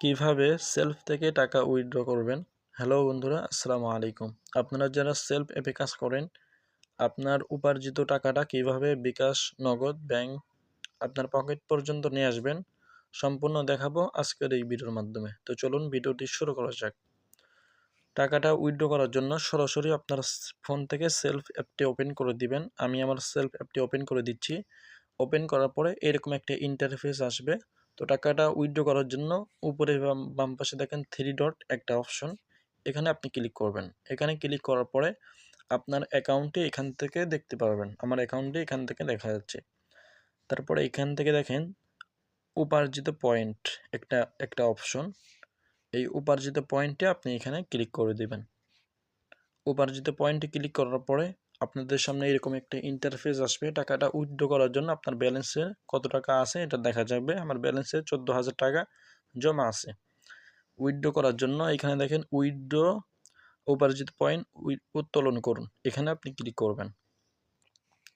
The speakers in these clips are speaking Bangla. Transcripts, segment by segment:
কীভাবে সেলফ থেকে টাকা উইথড্র করবেন? হ্যালো বন্ধুরা, আসসালামু আলাইকুম। আপনারা যারা সেলফ অ্যাপে কাজ করেন, আপনার উপার্জিত টাকাটা কীভাবে বিকাশ, নগদ, ব্যাংক আপনার পকেট পর্যন্ত নিয়ে আসবেন, সম্পূর্ণ দেখাবো আজকের এই ভিডিওর মাধ্যমে। তো চলুন ভিডিওটি শুরু করা যাক। টাকাটা উইথড্র করার জন্য সরাসরি আপনার ফোন থেকে সেলফ অ্যাপটি ওপেন করে দিবেন। আমি আমার সেলফ অ্যাপটি ওপেন করে দিচ্ছি। ওপেন করার পরে এরকম একটা ইন্টারফেস আসবে। তো টাকাটা উইথড্র করার জন্য উপরে বাম পাশে দেখেন থ্রি ডট একটা অপশন এখানে আপনি ক্লিক করবেন। এখানে ক্লিক করার পরে আপনার অ্যাকাউন্টে এখান থেকে দেখতে পারবেন। আমার অ্যাকাউন্টে এখান থেকে দেখা যাচ্ছে। তারপরে এখান থেকে দেখেন উপার্জিত পয়েন্ট একটা একটা অপশন এই উপার্জিত পয়েন্টে আপনি এখানে ক্লিক করে দেবেন। উপার্জিত পয়েন্টে ক্লিক করার পরে আপনাদের সামনে এরকম একটা ইন্টারফেস আসবে, টাকাটা উইথড্র করার জন্য আপনার ব্যালেন্সে কত টাকা আছে এটা দেখা যাবে। আমার ব্যালেন্সে চোদ্দ হাজার টাকা জমা আছে। উইথড্র করার জন্য এখানে দেখেন উইথড্র উপার্জিত পয়েন্ট উত্তোলন করুন। এখানে আপনি ক্লিক করবেন।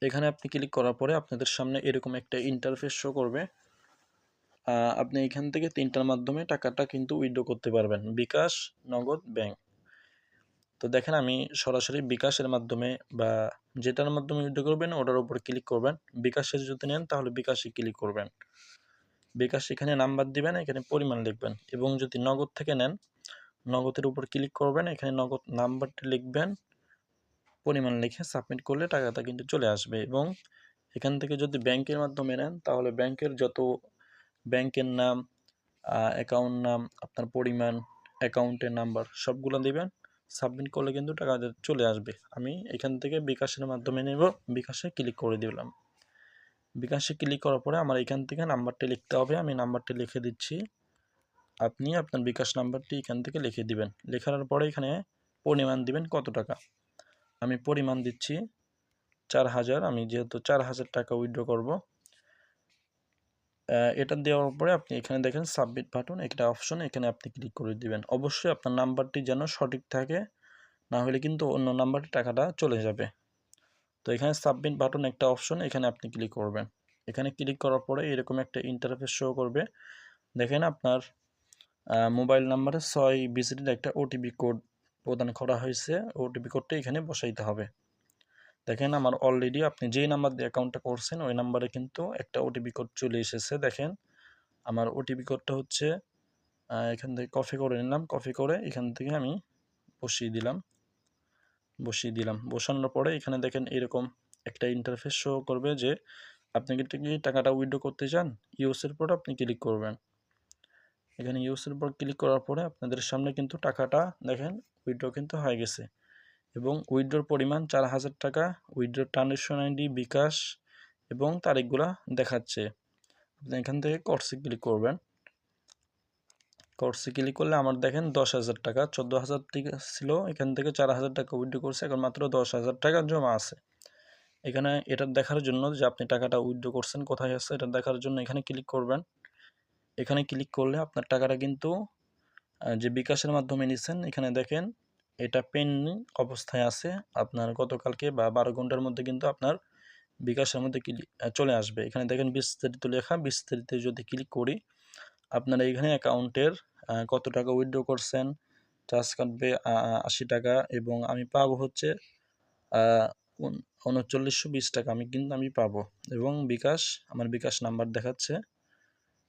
এখানে আপনি ক্লিক করার পরে আপনাদের সামনে এরকম একটা ইন্টারফেস শো করবে। আপনি এখান থেকে তিনটার মাধ্যমে টাকাটা কিন্তু উইথড্র করতে পারবেন। বিকাশ, নগদ ব্যাংক তো দেখেন আমি সরাসরি বিকাশের মাধ্যমে বা যেটার মাধ্যমে উইথড্র করবেন, ওটার উপর ক্লিক করবেন। বিকাশে যদি নেন, তাহলে বিকাশে ক্লিক করবেন। বিকাশ এখানে নাম্বার দিবেন, এখানে পরিমাণ লিখবেন এবং যদি নগদ থেকে নেন, নগদের উপর ক্লিক করবেন, এখানে নগদ নাম্বারটি লিখবেন। পরিমাণ লিখে সাবমিট করলে টাকাটা কিন্তু চলে আসবে এবং এখান থেকে যদি ব্যাংকের মাধ্যমে নেন, তাহলে ব্যাংকের যত ব্যাংকের নাম অ্যাকাউন্ট নাম, আপনার পরিমাণ অ্যাকাউন্টের নাম্বার সবগুলো দিবেন। সাবমিট করলে কিন্তু টাকা চলে আসবে। আমি এখান থেকে বিকাশের মাধ্যমে নেব। বিকাশে ক্লিক করে দিলাম। বিকাশে ক্লিক করার পরে আমার এখান থেকে নাম্বারটি লিখতে হবে। আমি নাম্বারটি লিখে দিচ্ছি। আপনি আপনার বিকাশ নাম্বারটি এখান থেকে লিখে দিবেন। লেখার পরে এখানে পরিমাণ দিবেন কত টাকা? আমি পরিমাণ দিচ্ছি চার হাজার। আমি যেহেতু চার হাজার টাকা উইথড্র করব এটা দেওয়ার পরে আপনি এখানে দেখেন সাবমিট বাটন একটা অপশন এখানে আপনি ক্লিক করে দিবেন। অবশ্যই আপনার নাম্বারটি যেন সঠিক থাকে, না হলে কিন্তু অন্য নাম্বারে টাকাটা চলে যাবে। তো এখানে সাবমিট বাটন একটা অপশন এখানে আপনি ক্লিক করবেন। এখানে ক্লিক করার পরে এরকম একটা ইন্টারফেস শো করবে। দেখেন আপনার মোবাইল নাম্বারে ছয় বিজিটের একটা ওটিপি কোড প্রদান করা হয়েছে। ওটিপি কোডটা এখানে বসাইতে হবে। দেখেন আমার অলরেডি আপনি যেই নাম্বার দিয়ে অ্যাকাউন্টটা করছেন, ওই নাম্বারে কিন্তু একটা ওটিপি কোড চলে এসেছে। দেখেন, আমার ওটিপি কোডটা হচ্ছে এখান থেকে কপি করে নিলাম। কপি করে এখান থেকে আমি বসিয়ে দিলাম। বসিয়ে দিলাম। বসানোর পরে এখানে দেখেন এরকম একটা ইন্টারফেস শো করবে যে আপনি কিন্তু কি টাকাটা উইড্রো করতে চান? ইউসের পর আপনি ক্লিক করবেন। এখানে ইউসের পর ক্লিক করার পরে আপনাদের সামনে কিন্তু টাকাটা দেখেন উইড্রো কিন্তু হয়ে গেছে। এবং উইথড্রর পরিমাণ চার হাজার টাকা উইথড্রর ট্রানজেকশন আইডি বিকাশ এবং তারিখগুলা দেখাচ্ছে। আপনি এখান থেকে কর্সে ক্লিক করবেন। কর্সে ক্লিক করলে আমার দেখেন দশ হাজার টাকা, চোদ্দ হাজার টাকা ছিল, এখান থেকে চার হাজার টাকা উইথড্র করছে, এখন মাত্র দশ হাজার টাকা জমা আছে। এখানে এটা দেখার জন্য যে আপনি টাকাটা উইথড্র করছেন, কোথায় আছে এটা দেখার জন্য এখানে ক্লিক করবেন। এখানে ক্লিক করলে আপনার টাকাটা কিন্তু যে বিকাশের মাধ্যমে নিচ্ছেন এখানে দেখেন এটা পেন্ডিং অবস্থায় আছে। আপনার গতকালকে বা বারো ঘণ্টার মধ্যে কিন্তু আপনার বিকাশের মধ্যে ক্লিক চলে আসবে। এখানে দেখেন বিস্তারিত লেখা, বিস্তারিত যদি ক্লিক করি, আপনারা এখানে অ্যাকাউন্টের কত টাকা উইথড্র করছেন, চার্জ কাটবে আশি টাকা এবং আমি পাবো হচ্ছে উনচল্লিশশো বিশ টাকা আমি কিন্তু আমি পাবো। এবং বিকাশ, আমার বিকাশ নাম্বার দেখাচ্ছে।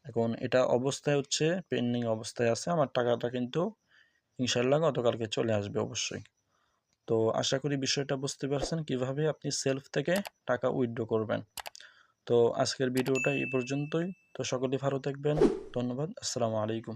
এখন এটা অবস্থায় হচ্ছে, পেন্ডিং অবস্থায় আছে। আমার টাকাটা কিন্তু ইনশাল্লাহ গতকালকে চলে আসবে অবশ্যই। তো আশা করি বিষয়টা বুঝতে পারছেন কীভাবে আপনি সেলফ থেকে টাকা উইথড্র করবেন। তো আজকের ভিডিওটা এই পর্যন্তই। তো সকলে ভালো থাকবেন। ধন্যবাদ। আসসালামু আলাইকুম।